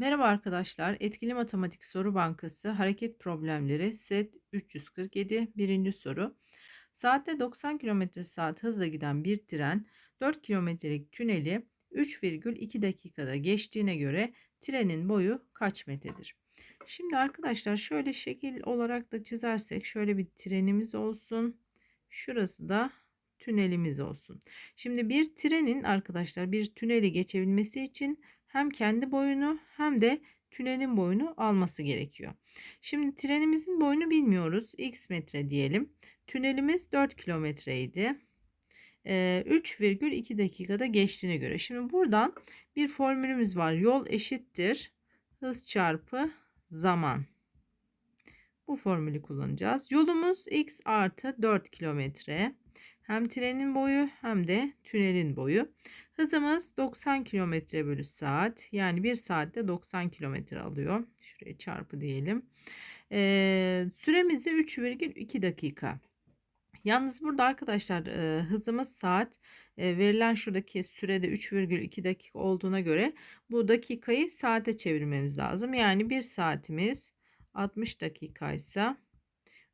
Merhaba arkadaşlar. Etkili Matematik Soru Bankası Hareket Problemleri set 347 birinci soru. Saatte 90 km saat hızla giden bir tren 4 kilometrelik tüneli 3,2 dakikada geçtiğine göre trenin boyu kaç metredir? Şimdi arkadaşlar şöyle şekil olarak da çizersek şöyle bir trenimiz olsun. Şurası da tünelimiz olsun. Şimdi bir trenin arkadaşlar bir tüneli geçebilmesi için hem kendi boyunu hem de tünelin boyunu alması gerekiyor. Şimdi trenimizin boyunu bilmiyoruz. X metre diyelim. Tünelimiz 4 kilometreydi. 3,2 dakikada geçtiğine göre. Şimdi buradan bir formülümüz var. Yol eşittir hız çarpı zaman. Bu formülü kullanacağız. Yolumuz x artı 4 kilometre. Hem trenin boyu hem de tünelin boyu. Hızımız 90 km bölü saat. Yani 1 saatte 90 km alıyor. Şuraya çarpı diyelim. Ee, süremiz de 3,2 dakika. Yalnız burada arkadaşlar e, hızımız saat e, verilen şuradaki sürede 3,2 dakika olduğuna göre bu dakikayı saate çevirmemiz lazım. Yani 1 saatimiz 60 dakikaysa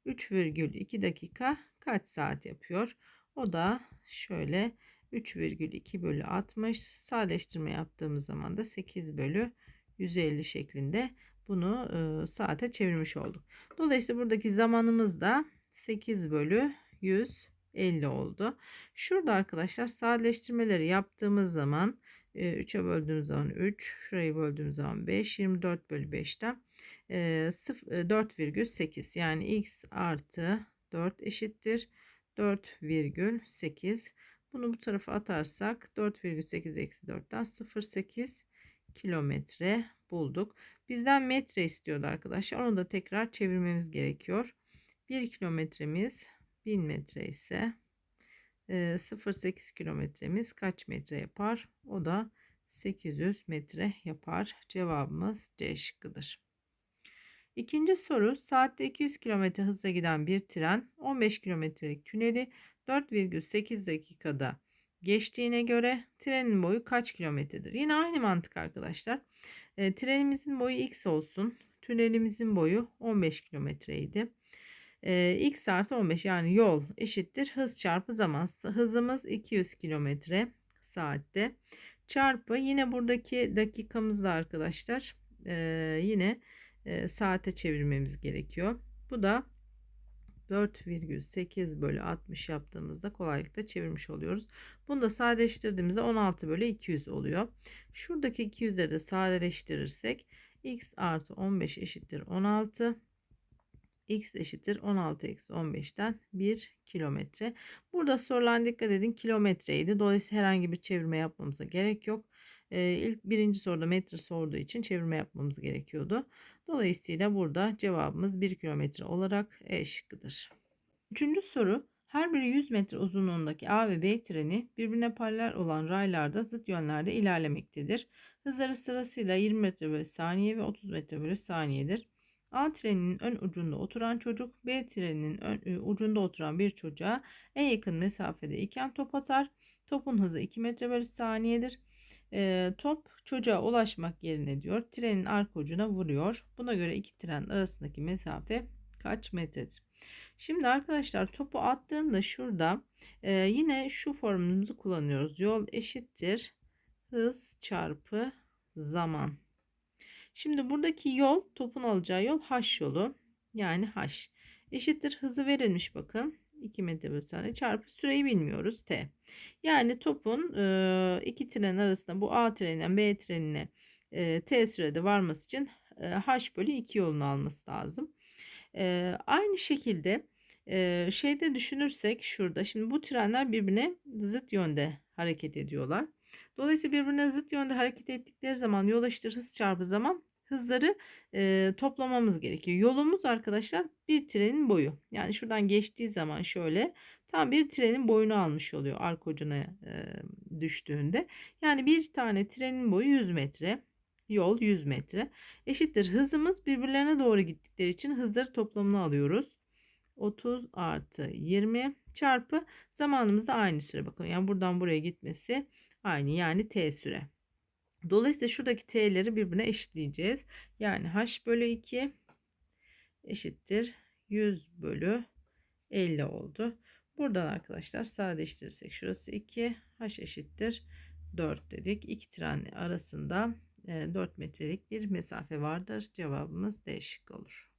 3,2 dakika kaç saat yapıyor? O da şöyle 3,2 bölü 60 sadeleştirme yaptığımız zaman da 8 bölü 150 şeklinde bunu e, saate çevirmiş olduk. Dolayısıyla buradaki zamanımız da 8 bölü 150 oldu. Şurada arkadaşlar sadeleştirmeleri yaptığımız zaman 3'e böldüğümüz zaman 3, şurayı böldüğümüz zaman 5, 24 bölü 5'ten 4,8 yani x artı 4 eşittir 4,8 bunu bu tarafa atarsak 4,8 eksi 4'ten 0,8 kilometre bulduk. Bizden metre istiyordu arkadaşlar. Onu da tekrar çevirmemiz gerekiyor. 1 kilometremiz 1000 metre ise 0,8 kilometremiz kaç metre yapar? O da 800 metre yapar. Cevabımız C şıkkıdır. İkinci soru saatte 200 km hızla giden bir tren 15 kilometrelik tüneli 4,8 dakikada geçtiğine göre trenin boyu kaç kilometredir? Yine aynı mantık arkadaşlar. E, trenimizin boyu x olsun. Tünelimizin boyu 15 kilometreydi. E, x artı 15 yani yol eşittir hız çarpı zaman. Hızımız 200 kilometre saatte. Çarpı yine buradaki dakikamızda arkadaşlar e, yine e, saate çevirmemiz gerekiyor. Bu da 4,8 bölü 60 yaptığımızda kolaylıkla çevirmiş oluyoruz. Bunu da sadeleştirdiğimizde 16 bölü 200 oluyor. Şuradaki 200'leri de sadeleştirirsek x artı 15 eşittir 16 x eşittir 16 eksi 15'ten 1 kilometre. Burada sorulan dikkat edin kilometreydi. Dolayısıyla herhangi bir çevirme yapmamıza gerek yok. Ee, ilk birinci soruda metre sorduğu için çevirme yapmamız gerekiyordu. Dolayısıyla burada cevabımız 1 kilometre olarak E şıkkıdır. Üçüncü soru her biri 100 metre uzunluğundaki A ve B treni birbirine paralel olan raylarda zıt yönlerde ilerlemektedir. Hızları sırasıyla 20 metre bölü saniye ve 30 metre bölü saniyedir. A treninin ön ucunda oturan çocuk B treninin ön e, ucunda oturan bir çocuğa en yakın mesafede iken top atar. Topun hızı 2 metre bölü saniyedir. E, top çocuğa ulaşmak yerine diyor trenin arka ucuna vuruyor. Buna göre iki tren arasındaki mesafe kaç metredir? Şimdi arkadaşlar topu attığında şurada e, yine şu formülümüzü kullanıyoruz. Yol eşittir hız çarpı zaman. Şimdi buradaki yol topun alacağı yol h yolu yani h eşittir hızı verilmiş bakın 2 metre saniye çarpı süreyi bilmiyoruz t. Yani topun e, iki tren arasında bu A treninden B trenine e, t sürede varması için e, h bölü 2 yolunu alması lazım. E, aynı şekilde e, şeyde düşünürsek şurada şimdi bu trenler birbirine zıt yönde hareket ediyorlar. Dolayısıyla birbirine zıt yönde hareket ettikleri zaman yol eşittir hız çarpı zaman hızları e, toplamamız gerekiyor. Yolumuz arkadaşlar bir trenin boyu. Yani şuradan geçtiği zaman şöyle tam bir trenin boyunu almış oluyor arka ucuna e, düştüğünde. Yani bir tane trenin boyu 100 metre. Yol 100 metre. Eşittir hızımız birbirlerine doğru gittikleri için hızları toplamını alıyoruz. 30 artı 20 çarpı zamanımız da aynı süre. Bakın yani buradan buraya gitmesi aynı yani t süre. Dolayısıyla şuradaki t'leri birbirine eşitleyeceğiz. Yani h bölü 2 eşittir 100 bölü 50 oldu. Buradan arkadaşlar sadeleştirirsek şurası 2 h eşittir 4 dedik. İki tren arasında 4 metrelik bir mesafe vardır. Cevabımız D şıkkı olur.